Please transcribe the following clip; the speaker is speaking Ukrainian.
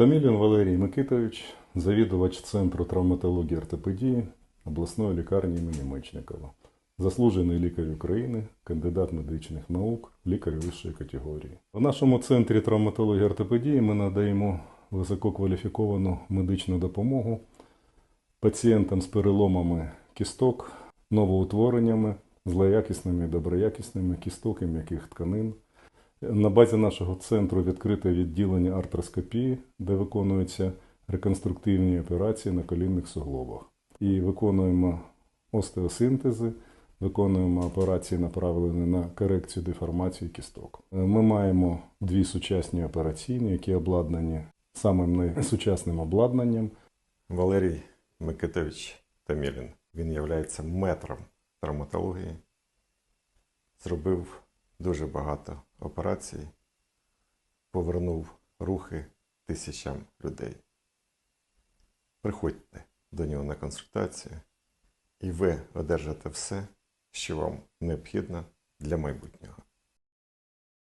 Тамілін Валерій Микитович, завідувач Центру травматології ортопедії обласної лікарні імені Мечникова, заслужений лікар України, кандидат медичних наук, лікар вищої категорії. В нашому центрі травматології ортопедії ми надаємо висококваліфіковану медичну допомогу пацієнтам з переломами кісток, новоутвореннями, злоякісними і доброякісними кісток і м'яких тканин. На базі нашого центру відкрите відділення артроскопії, де виконуються реконструктивні операції на колінних суглобах. І виконуємо остеосинтези, виконуємо операції, направлені на корекцію деформації кісток. Ми маємо дві сучасні операційні, які обладнані самим найсучасним обладнанням. Валерій Микитович Тамілін. Він є метром травматології. Зробив дуже багато операцій, повернув рухи тисячам людей. Приходьте до нього на консультацію, і ви одержите все, що вам необхідно для майбутнього.